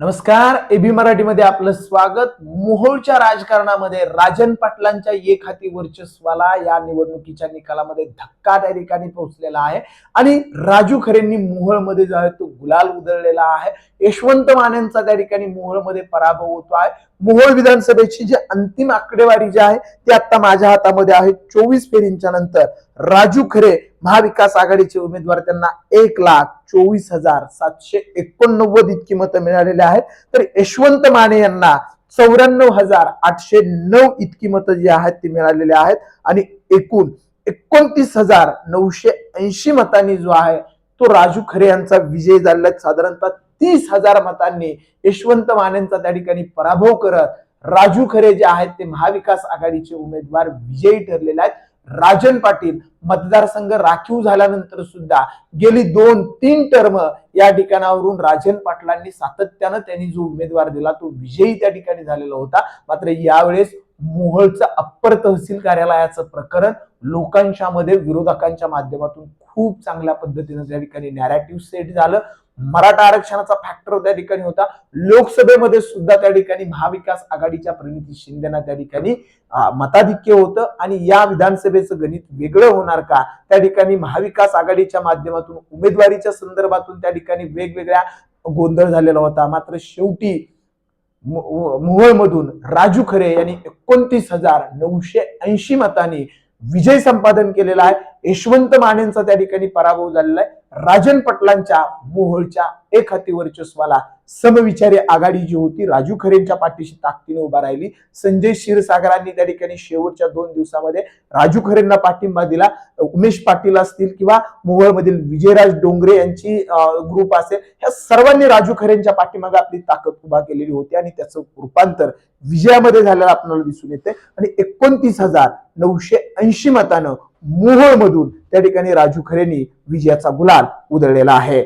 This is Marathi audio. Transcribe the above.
नमस्कार एबी मराठीमध्ये आपलं स्वागत. मोहोळच्या राजकारणामध्ये राजन पाटलांच्या एक हाती वर्चस्वाला या निवडणुकीच्या निकालामध्ये धक्का त्या ठिकाणी पोहोचलेला आहे. आणि राजू खरेंनी मोहोळमध्ये जो आहे तो गुलाल उधळलेला आहे. यशवंत मानेंचा त्या ठिकाणी मोहोळमध्ये पराभव होतो आहे. मोहोळ विधानसभेची जी अंतिम आकडेवारी जी आहे ती आता माझ्या हातामध्ये आहे. चोवीस फेरींच्या नंतर राजू खरे महाविकास आघाडीचे उमेदवार त्यांना एक लाख चोवीस हजार सातशे एकोणनव्वद इतकी मतं मिळालेली आहेत. तर यशवंत माने यांना चौऱ्याण्णव हजार आठशे नऊ इतकी मतं जी आहेत ती मिळालेली आहेत. आणि एकूण एकोणतीस हजार नऊशे ऐंशी मतांनी जो आहे तो राजू खरे यांचा विजय झालेला आहे. साधारणतः तीस हजार मतांनी यशवंत मानेंचा त्या ठिकाणी पराभव करत राजू खरे जे आहेत ते महाविकास आघाडीचे उमेदवार विजयी ठरलेले आहेत. राजन पाटील मतदारसंघ राखीव झाल्यानंतर सुद्धा गेली दोन तीन टर्म या ठिकाणावरून राजन पाटलांनी सातत्यानं त्यांनी जो उमेदवार दिला तो विजयी त्या ठिकाणी झालेला होता. मात्र यावेळेस मोहळचं अप्पर तहसील कार्यालयाचं प्रकरण लोकांच्या मध्ये विरोधकांच्या माध्यमातून खूप चांगल्या पद्धतीनं त्या ठिकाणी नॅरेटिव्ह सेट झालं. मराठा आरक्षणाचा फॅक्टर त्या ठिकाणी होता. लोकसभेमध्ये सुद्धा त्या ठिकाणी महाविकास आघाडीच्या प्रणिती शिंदेना त्या ठिकाणी मताधिक्य होतं. आणि या विधानसभेचं गणित वेगळं होणार का? त्या ठिकाणी महाविकास आघाडीच्या माध्यमातून उमेदवारीच्या संदर्भातून त्या ठिकाणी वेगवेगळ्या गोंधळ झालेला होता. मात्र शेवटी मोहोळमधून राजू खरे यांनी एकोणतीस हजार नऊशे ऐंशी मतांनी विजय संपादन केलेला आहे. यशवंत मानेंचा त्या ठिकाणी पराभव झालेला आहे. राजन पटलांच्या मोहोळच्या एक हाती वर्चस्वाला समविचारी आघाडी जी होती राजू खरेंच्या पाठीशी ताकदीने उभा राहिली. संजय क्षीरसागरांनी त्या ठिकाणी शेवटच्या दोन दिवसामध्ये राजू खरेंना पाठिंबा दिला. उमेश पाटील असतील किंवा मोहोळमधील विजयराज डोंगरे यांची ग्रुप असेल ह्या सर्वांनी राजू खरेंच्या पाठीमागे आपली ताकद उभा केलेली होती आणि त्याचं रूपांतर विजयामध्ये झालेलं आपल्याला दिसून येते. आणि एकोणतीस हजार नऊशे ऐंशी मतानं मोहोळमधून त्या ठिकाणी राजू खरेंनी विजयाचा गुलाल उधळलेला आहे.